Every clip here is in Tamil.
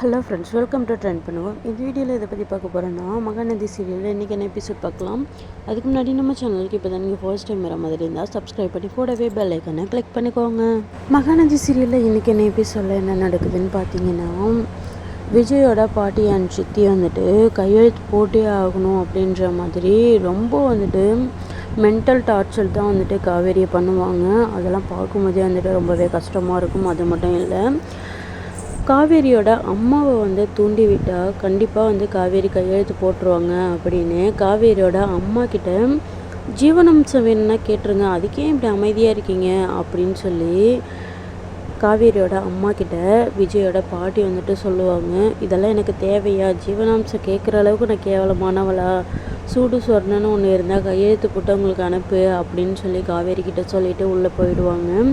Hello friends welcome to trend பண்ணுவோம் இந்த வீடியோவில் இதை பற்றி பார்க்க போகிறோன்னா மகாநதி சீரியலில் இன்றைக்கி என்ன எபிசோட் பார்க்கலாம்? அதுக்கு முன்னாடி நம்ம சேனலுக்கு இப்போ தான் நீங்கள் ஃபர்ஸ்ட் டைம் வர மாதிரி இருந்தால் சப்ஸ்கிரைப் பண்ணி கூடவே பெல் ஐக்கனை கிளிக் பண்ணிக்கோங்க. மகாநதி சீரியலில் இன்றைக்கி என்ன எபிசோடில் என்ன நடக்குதுன்னு பார்த்தீங்கன்னா விஜயோட பாட்டி அண்ட் சித்தி வந்துட்டு கையெழுத்து போட்டே ஆகணும் அப்படின்ற மாதிரி ரொம்ப வந்துட்டு மென்டல் டார்ச்சர் தான் வந்துட்டு காவேரியை பண்ணுவாங்க. அதெல்லாம் பார்க்கும்போதே வந்துட்டு ரொம்பவே கஷ்டமாக இருக்கும். அது மட்டும் இல்லை காவேரியோட அம்மாவை வந்து தூண்டி விட்டால் கண்டிப்பாக வந்து காவேரி கையெழுத்து போட்டுருவாங்க அப்படின்னு காவேரியோட அம்மா கிட்ட ஜீவனம்சம் வேணும்னா கேட்டுருங்க. அதுக்கே இப்படி அமைதியாக இருக்கீங்க? அப்படின்னு சொல்லி காவேரியோட அம்மா கிட்ட விஜயோட பாட்டி வந்துட்டு சொல்லுவாங்க. இதெல்லாம் எனக்கு தேவையா? ஜீவனாம்சம் கேட்குற அளவுக்கு நான் கேவலமானவளா? சூடு சொர்ணன்னு ஒன்று இருந்தால் கையெழுத்து போட்டு உங்களுக்கு அனுப்பு அப்படின்னு சொல்லி காவேரி கிட்ட சொல்லிட்டு உள்ளே போயிடுவாங்க.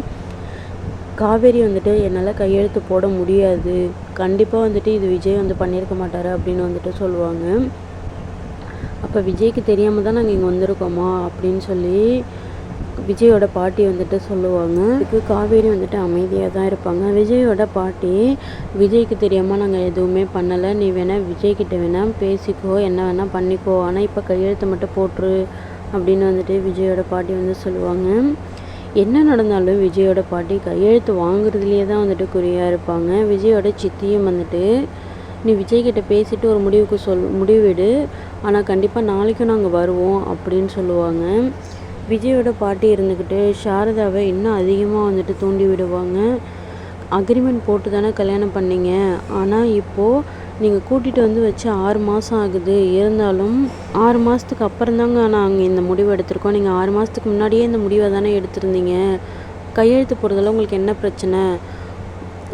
காவேரி வந்துட்டு என்னால் கையெழுத்து போட முடியாது. கண்டிப்பாக வந்துட்டு இது விஜய் வந்து பண்ணியிருக்க மாட்டார் அப்படின்னு வந்துட்டு சொல்லுவாங்க. அப்போ விஜய்க்கு தெரியாமல் தான் நாங்கள் இங்கே வந்திருக்கோமா அப்படின்னு சொல்லி விஜயோட பாட்டி வந்துட்டு சொல்லுவாங்க. இதுக்கு காவேரி வந்துட்டு அமைதியாக தான் இருப்பாங்க. விஜயோட பாட்டி விஜய்க்கு தெரியாமல் நாங்கள் எதுவுமே பண்ணலை. நீ வேணால் விஜய்கிட்ட வேணால் பேசிக்கோ. என்ன வேணால் பண்ணிக்கோ. ஆனால் இப்போ கையெழுத்து மட்டும் போட்டுரு. அப்படின்னு வந்துட்டு விஜயோட பாட்டி வந்து சொல்லுவாங்க. என்ன நடந்தாலும் விஜயோட பாட்டி கையெழுத்து வாங்குறதுலேயே தான் வந்துட்டு குறியாக இருப்பாங்க. விஜயோட சித்தியும் வந்துட்டு நீ விஜய்கிட்ட பேசிட்டு ஒரு முடிவுக்கு சொல் முடிவிடு ஆனால் கண்டிப்பாக நாளைக்கும் நாங்கள் வருவோம் அப்படின்னு சொல்லுவாங்க. விஜயோட பாட்டி இருந்துக்கிட்டு சாரதாவை இன்னும் அதிகமாக வந்துட்டு தூண்டி விடுவாங்க. அக்ரிமெண்ட் போட்டு தானே கல்யாணம் பண்ணீங்க. ஆனால் இப்போது நீங்கள் கூட்டிகிட்டு வந்து வச்சு ஆறு மாதம் ஆகுது. இருந்தாலும் ஆறு மாதத்துக்கு அப்புறம் தாங்க நாங்கள் இந்த முடிவு எடுத்திருக்கோம். நீங்கள் ஆறு மாதத்துக்கு முன்னாடியே இந்த முடிவை தானே எடுத்திருந்தீங்க. கையெழுத்து போடுறதெல்லாம் உங்களுக்கு என்ன பிரச்சனை?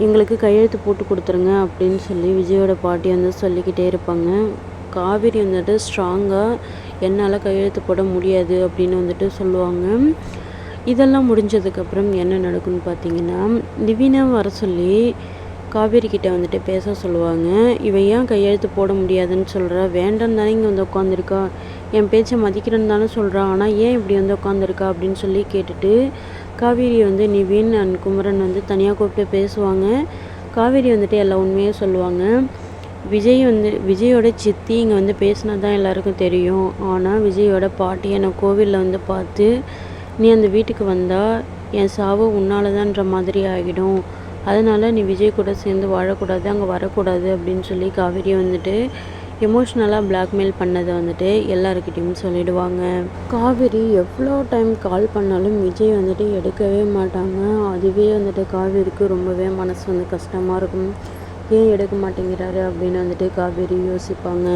எங்களுக்கு கையெழுத்து போட்டு கொடுத்துருங்க அப்படின்னு சொல்லி விஜயோட பாட்டி வந்து சொல்லிக்கிட்டே இருப்பாங்க. காவேரி வந்துட்டு ஸ்ட்ராங்காக என்னால் கையெழுத்து போட முடியாது அப்படின்னு வந்துட்டு சொல்லுவாங்க. இதெல்லாம் முடிஞ்சதுக்கப்புறம் என்ன நடக்கும்னு பார்த்தீங்கன்னா நிவினா வர சொல்லி காவேரி கிட்ட வந்துட்டு பேச சொல்லுவாங்க. இவன் ஏன் கையெழுத்து போட முடியாதுன்னு சொல்கிறா வேண்டாம் தானே இங்கே வந்து உட்காந்துருக்கா என் பேச்சை மதிக்கிறேன்னு தானே சொல்கிறான் ஆனால் ஏன் இப்படி வந்து உட்காந்துருக்கா அப்படின்னு சொல்லி கேட்டுட்டு காவேரி வந்து நிவின் அண்ட் குமரன் வந்து தனியாக கூப்பிட்டு பேசுவாங்க. காவேரி வந்துட்டு எல்லா உண்மையும் சொல்லுவாங்க. விஜய் வந்து விஜயோட சித்தி இங்கே வந்து பேசினா தான் எல்லாருக்கும் தெரியும். ஆனால் விஜயோட பாட்டி என்னை கோவிலில் வந்து பார்த்து நீ அந்த வீட்டுக்கு வந்தால் என் சாவு உன்னாலதான்ற மாதிரி ஆகிடும். அதனால் நீ விஜய் கூட சேர்ந்து வாழக்கூடாது அங்கே வரக்கூடாது அப்படின்னு சொல்லி காவேரி வந்துட்டு எமோஷ்னலாக பிளாக்மெயில் பண்ணதை வந்துட்டு எல்லாருக்கிட்டையும் சொல்லிடுவாங்க. காவேரி எவ்வளோ டைம் கால் பண்ணாலும் விஜய் வந்துட்டு எடுக்கவே மாட்டாங்க. அதுவே வந்துட்டு காவேரிக்கு ரொம்பவே மனசு வந்து கஷ்டமாக இருக்கும். ஏன் எடுக்க மாட்டேங்கிறாரு அப்படின்னு வந்துட்டு காவேரி யோசிப்பாங்க.